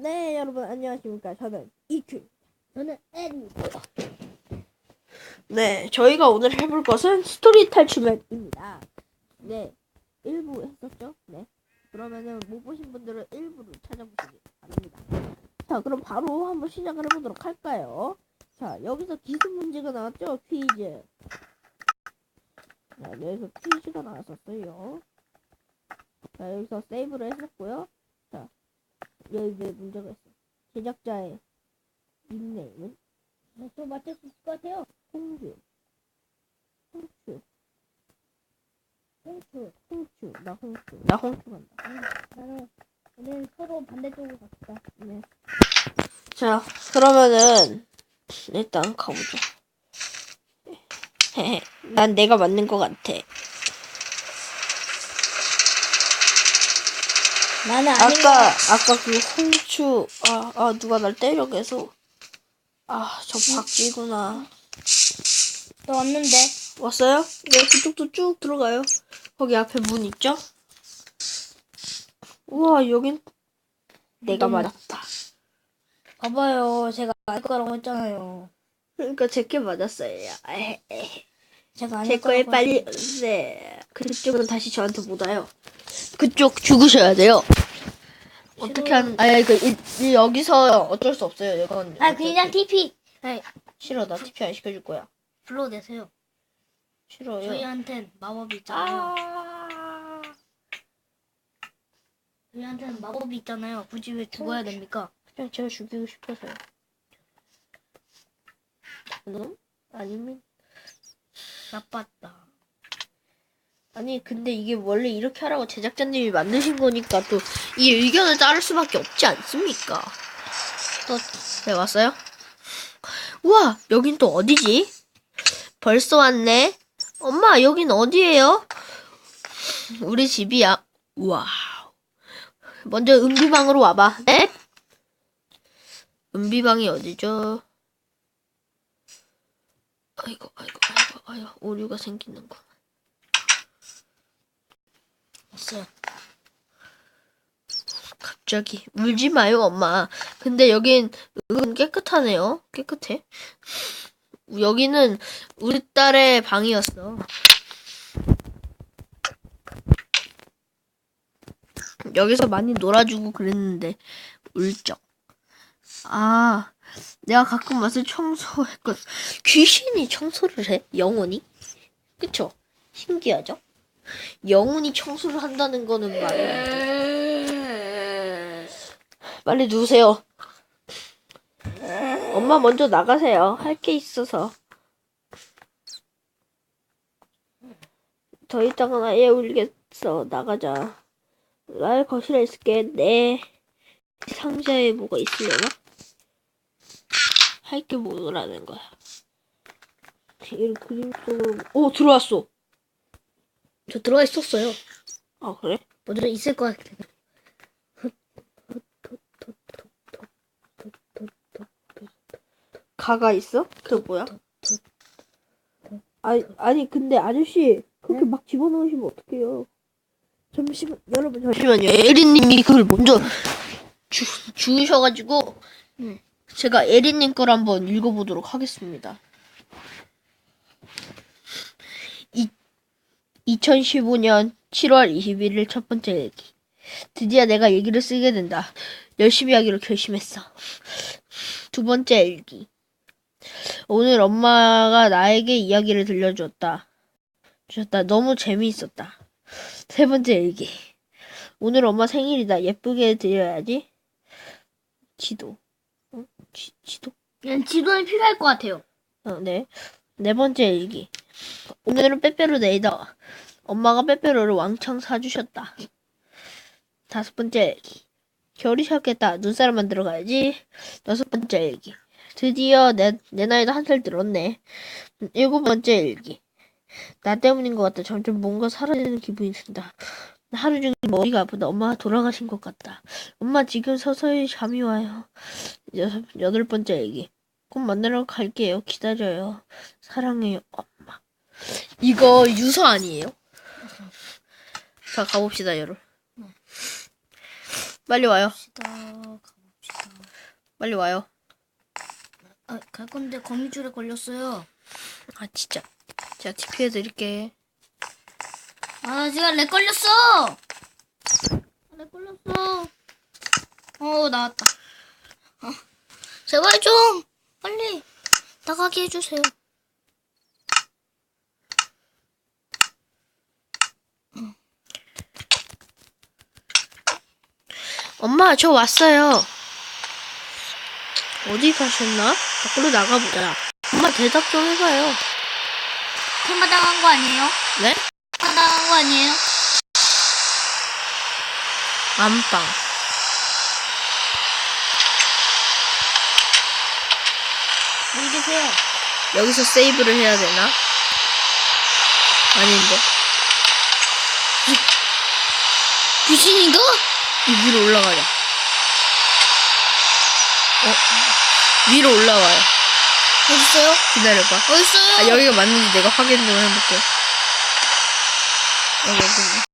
네, 여러분 안녕하십니까? 저는 이큐. 저는 N이고요. 네, 저희가 오늘 해볼 것은 스토리 탈출 맵입니다. 네, 1부 했었죠? 네. 그러면은 못 보신 분들은 1부를 찾아보시기 바랍니다. 자, 그럼 바로 한번 시작을 해보도록 할까요? 자, 여기서 기술 문제가 나왔죠? 퀴즈. 자, 여기서 퀴즈가 나왔었어요. 자, 여기서 세이브를 했었고요. 자, 여기 이제 문제가 있어. 제작자의 닉네임은 네, 또 맞출 수 있을 것 같아요. 홍주. 홍주. 홍수. 홍주. 나 홍주. 나 홍주 간다. 나는 우리는 서로 반대쪽으로 갑시다. 네. 자, 그러면은 일단 가보자. 헤헤. 난 내가 맞는 것 같아. 나는 아까. 아까 그 홍주 아, 아 누가 날 때려 계속. 아, 저 박쥐구나. 또 왔는데. 왔어요? 네, 그쪽도 쭉 들어가요. 거기 앞에 문 있죠? 우와, 여긴 내가 음. 맞았다. 봐봐요. 제가 아닐 거라고 했잖아요. 그러니까 제게 맞았어요. 에헤, 에헤. 제가 제 아닐 거에 거라고 빨리 네. 그쪽은 다시 저한테 못 와요. 그쪽 죽으셔야 돼요. 어떻게 하는? 아니 그 이, 이 여기서 어쩔 수 없어요. 이건 아 그냥 TP. 네, 싫어. 나 TP 안 시켜줄 거야. 불러내세요. 싫어요. 저희한텐 마법이 있잖아요. 아. 저희한테는 마법이 있잖아요. 굳이 왜 죽어야 됩니까? 그냥 제가 죽이고 싶어서요. 응? 아니면 나빴다. 아니 근데 이게 원래 이렇게 하라고 제작자님이 만드신 거니까 또 이 의견을 따를 수밖에 없지 않습니까? 또 네, 왔어요? 우와 여긴 또 어디지? 벌써 왔네. 엄마 여긴 어디예요? 우리 집이야. 우와. 먼저 은비방으로 와봐. 네? 은비방이 어디죠? 아이고 아이고 아이고 아이고 오류가 생기는 거. 왔어요. 갑자기. 울지 마요 엄마. 근데 여긴 은 깨끗하네요. 깨끗해. 여기는 우리 딸의 방이었어. 여기서 많이 놀아주고 그랬는데 울적. 아 내가 가끔 와서 청소했건 귀신이 청소를 해? 영원히 그쵸? 신기하죠? 영혼이 청소를 한다는 거는 말이 안 돼. 빨리 누우세요. 엄마 먼저 나가세요. 할 게 있어서. 더 있다가 아예 울겠어. 나가자. 날 거실에 있을게. 네. 상자에 뭐가 있으려나? 할 게 뭐라는 거야. 이 그림 속으로. 오, 들어왔어. 저 들어가 있었어요. 아, 그래? 먼저 있을 것 같아. 가가 있어? 그게 뭐야? 아니, 아니 근데 아저씨 그렇게 막 집어넣으시면 어떡해요? 잠시만 여러분 잠시만요. 에리님이 그걸 먼저 주, 주우셔가지고 네. 제가 에리님 걸 한번 읽어보도록 하겠습니다. 이, 2015년 7월 21일 첫 번째 일기. 드디어 내가 일기를 쓰게 된다. 열심히 하기로 결심했어. 두 번째 일기 오늘 엄마가 나에게 이야기를 들려주었다. 주셨다. 너무 재미있었다. 세 번째 일기. 오늘 엄마 생일이다. 예쁘게 드려야지. 지도. 어? 지, 지도? 그냥 지도는 필요할 것 같아요. 어, 네. 네 번째 일기. 오늘은 빼빼로 데이다. 엄마가 빼빼로를 왕창 사주셨다. 다섯 번째 일기. 겨울이 시작했다. 눈사람 만들어 가야지. 여섯 번째 일기. 드디어 내, 내 나이도 한 살 들었네. 음, 일곱 번째 일기. 나 때문인 것 같다. 점점 뭔가 사라지는 기분이 든다. 하루 종일 머리가 아프다. 엄마가 돌아가신 것 같다. 엄마 지금 서서히 잠이 와요. 여섯, 여덟 번째 일기. 꼭 만나러 갈게요. 기다려요. 사랑해요, 엄마. 이거 유서 아니에요? 자, 가봅시다, 여러분. 빨리 와요. 갑시다. 가봅시다. 빨리 와요. 아, 갈 건데 거미줄에 걸렸어요. 아 진짜. 제가 TP 해 드릴게. 아, 제가 렉 걸렸어. 렉 걸렸어. 어, 나왔다. 어, 제발 좀 빨리 나가게 해주세요. 엄마 저 왔어요. 어디 가셨나? 밖으로 나가보자. 엄마 대답 좀 해봐요. 테마 당한 거 아니에요? 네? 테마 당한 거 아니에요? 안방. 여기 계세요. 여기서 세이브를 해야 되나? 아닌데. 귀신인가? 이 위로 올라가자. 어? 위로 올라와요. 어디 있어요? 기다려봐. 어디 있어요? 아, 여기가 맞는지 내가 확인 좀 해볼게. 어, 여기.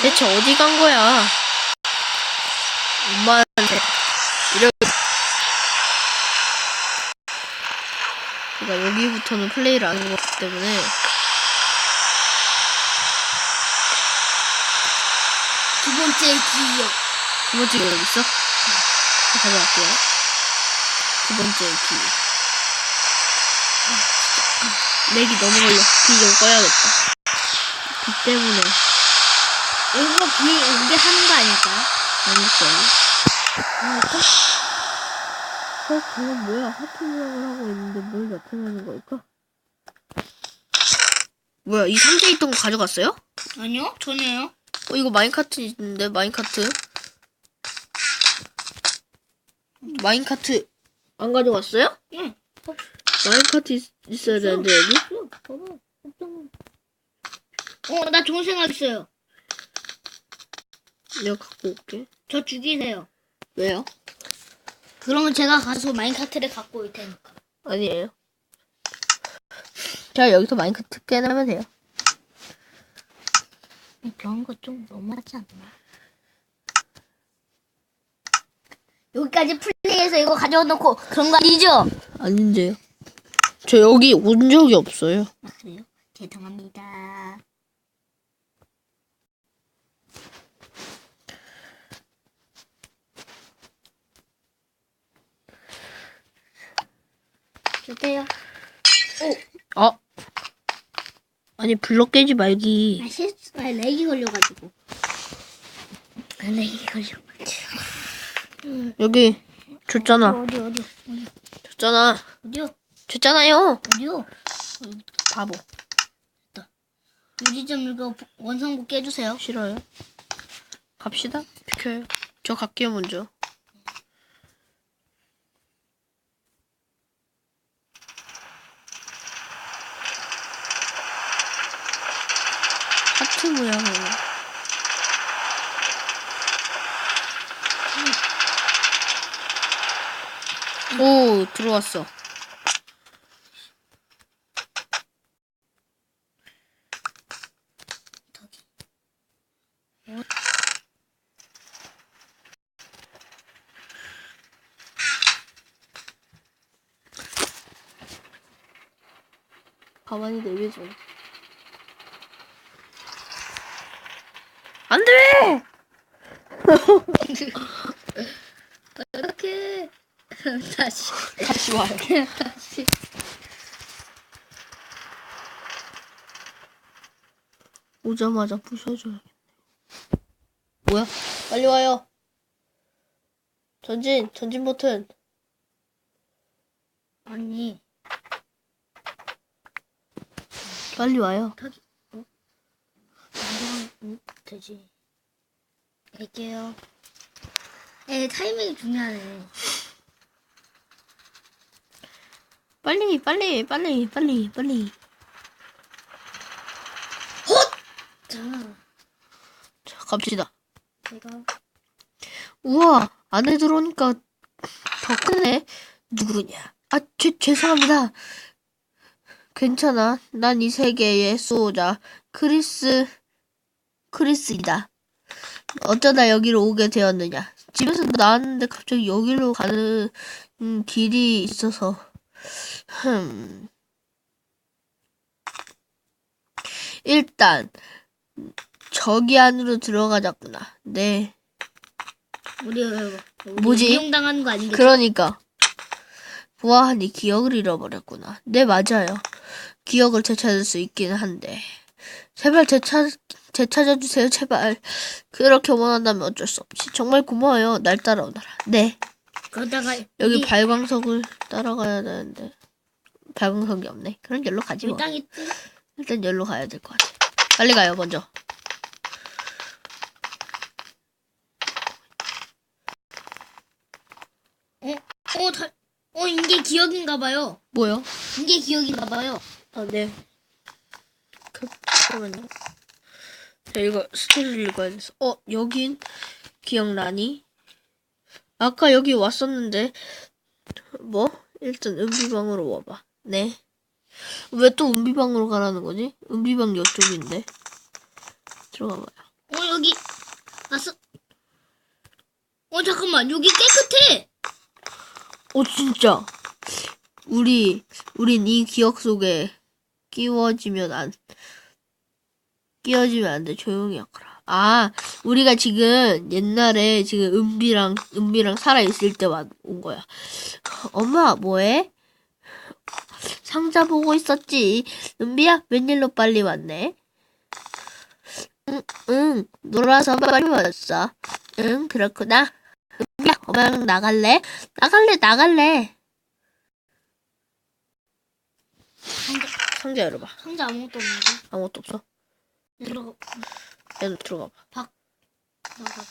대체 어디 간 거야? 엄마한테 이렇게 제가 여기부터는 플레이를 안 해봤기 때문에 두 번째 기억. 두 번째 기 여기 있어? 자, 가져갈게요. 두 번째 기. 아, 렉이 너무 걸려. 비좀 꺼야겠다. 비 때문에 이거 비 오게 하는 거 아닐까요? 아닐걸요? 아닐까? 어, 저건 뭐야? 하트 모양을 하고 있는데 뭘 나타내는 걸까? 뭐야, 이 상자에 있던 거 가져갔어요? 아니요, 전혀요. 어, 이거 마인카트 있는데, 마인카트. 마인카트 안 가져갔어요? 응. 마인카트 있, 있어야 되는데, 여기? 어, 나 좋은 생각 있어요. 내가 갖고 올게. 저 죽이세요. 왜요? 그러면 제가 가서 마인카트를 갖고 올 테니까. 아니에요. 제가 여기서 마인카트 깨내면 돼요. 그런 거 좀 너무하지 않나? 여기까지 플레이해서 이거 가져다 놓고 그런 거 아니죠? 아닌데요. 저 여기 온 적이 없어요. 아, 그래요? 죄송합니다. 주세요. 어? 아니, 블럭 깨지 말기. 아, 실수, 아, 렉이 걸려가지고. 아, 렉이 걸려가지고. 여기, 줬잖아. 어디, 어디, 어디, 줬잖아. 어디요? 줬잖아요. 어디요? 바보. 유리점 이거 원상복 깨주세요. 싫어요. 갑시다. 비켜요. 저 갈게요, 먼저. 하트 모양으로. 오, 들어왔어. 가만히 내려줘. 안 돼! 이렇게 다시 다시 와요. 다시 오자마자 부셔줘야겠네. 뭐야? 빨리 와요. 전진, 전진 버튼. 아니 빨리 와요. 안녕 응, 되지 갈게요 에 타이밍이 중요하네 빨리, 빨리, 빨리, 빨리, 빨리. 자 자, 갑시다. 제가 우와, 안에 들어오니까 더 크네. 누구냐? 아, 죄, 죄송합니다. 괜찮아. 난 이 세계의 수호자, 크리스 크리스이다. 어쩌다 여기로 오게 되었느냐? 집에서 나왔는데 갑자기 여기로 가는 음, 길이 있어서 흠. 일단 저기 안으로 들어가자꾸나. 네. 우리 우리 뭐지? 이용당하는 거 아니겠지? 그러니까 보아하니 기억을 잃어버렸구나. 네 맞아요. 기억을 되찾을 수 있기는 한데 제발 되찾 되찾아주세요 제발. 그렇게 원한다면 어쩔 수 없지. 정말 고마워요. 날 따라오너라. 네 그러다가 여기 우리, 발광석을 따라가야 되는데 발광석이 없네. 그럼 여기로 가지 우리 뭐. 땅 있지? 일단 여기로 가야 될 것 같아. 빨리 가요 먼저. 어? 어, 다, 어, 이게 기억인가 봐요. 뭐요? 이게 기억인가 봐요. 아, 네. 그, 잠깐만요. 자, 이거 스토리를 읽어야 돼서. 어, 여긴 기억나니? 아까 여기 왔었는데, 뭐? 일단 은비방으로 와봐. 네. 왜 또 은비방으로 가라는 거지? 은비방 이쪽인데. 들어가봐요. 어, 여기, 왔어. 어, 잠깐만, 여기 깨끗해! 어, 진짜. 우리, 우린 이 기억 속에 끼워지면 안, 끼워지면 안 돼. 조용히 하거라. 아, 우리가 지금 옛날에 지금 은비랑, 은비랑 살아있을 때 온 거야. 엄마, 뭐해? 상자 보고 있었지. 은비야, 웬일로 빨리 왔네? 응, 응, 놀아서 빨리 왔어. 응, 그렇구나. 은비야, 엄마랑 나갈래? 나갈래, 나갈래. 상자, 상자 열어봐. 상자 아무것도 없는데. 아무것도 없어. 들어가, 들어가봐. 들어가.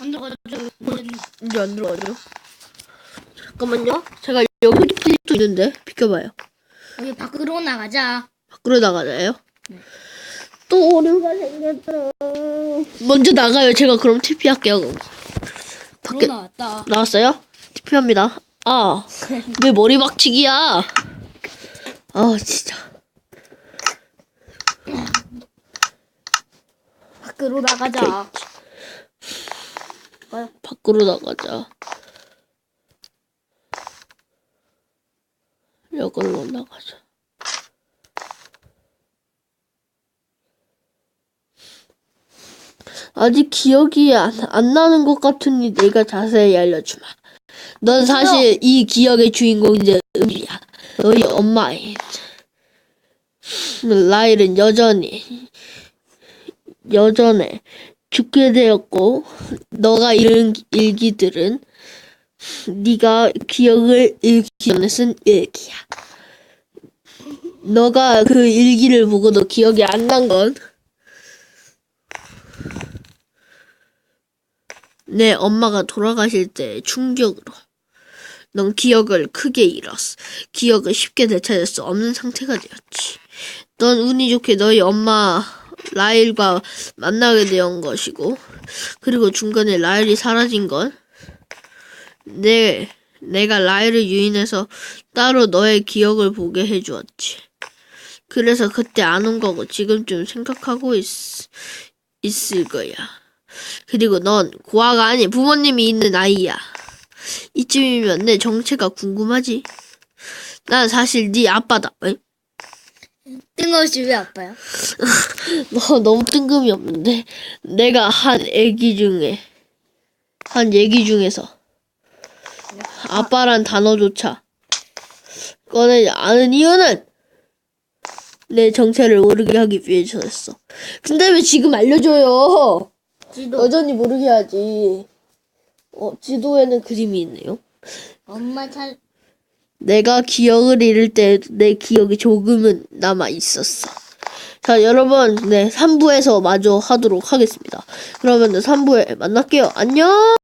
안 들어가죠. 이제 안 들어가죠? 잠깐만요. 제가 여기 휴대폰도 있는데 비켜봐요. 여기 밖으로 나가자. 밖으로 나가자요. 네. 또 오류가 생겼어. 먼저 나가요. 제가 그럼 TP 할게요. 그럼. 밖에 나왔다. 나왔어요? TP 합니다. 아, 왜 머리 박치기야? 아, 진짜. 밖으로 나가자. 밖으로 나가자. 이걸로 나가자. 아직 기억이 안, 안 나는 것 같으니 내가 자세히 알려주마. 넌 사실 이 기억의 주인공이자 은비야. 너희 엄마인. 라일은 여전히 여전해 죽게 되었고 너가 잃은 일기들은 네가 기억을 잃기 전에 쓴 일기야. 너가 그 일기를 보고도 기억이 안 난 건 내 엄마가 돌아가실 때 충격으로 넌 기억을 크게 잃었어. 기억을 쉽게 되찾을 수 없는 상태가 되었지. 넌 운이 좋게 너희 엄마 라일과 만나게 된 것이고 그리고 중간에 라일이 사라진 건 내, 내가 라일을 유인해서 따로 너의 기억을 보게 해주었지. 그래서 그때 안 온 거고 지금쯤 생각하고 있, 있을 거야. 그리고 넌 고아가 아닌 부모님이 있는 아이야. 이쯤이면 내 정체가 궁금하지? 난 사실 네 아빠다. 에? 뜬금없이 왜 아파요? 너 너무 뜬금이 없는데 내가 한 애기 중에 한 얘기 중에서 아빠란 단어조차 꺼내지 않은 이유는 내 정체를 모르게 하기 위해서였어. 근데 왜 지금 알려줘요? 지도 여전히 모르게 하지. 어, 지도에는 그림이 있네요. 엄마 잘 내가 기억을 잃을 때 내 기억이 조금은 남아 있었어. 자, 여러분, 네, 3부에서 마저 하도록 하겠습니다. 그러면 3부에 만날게요. 안녕!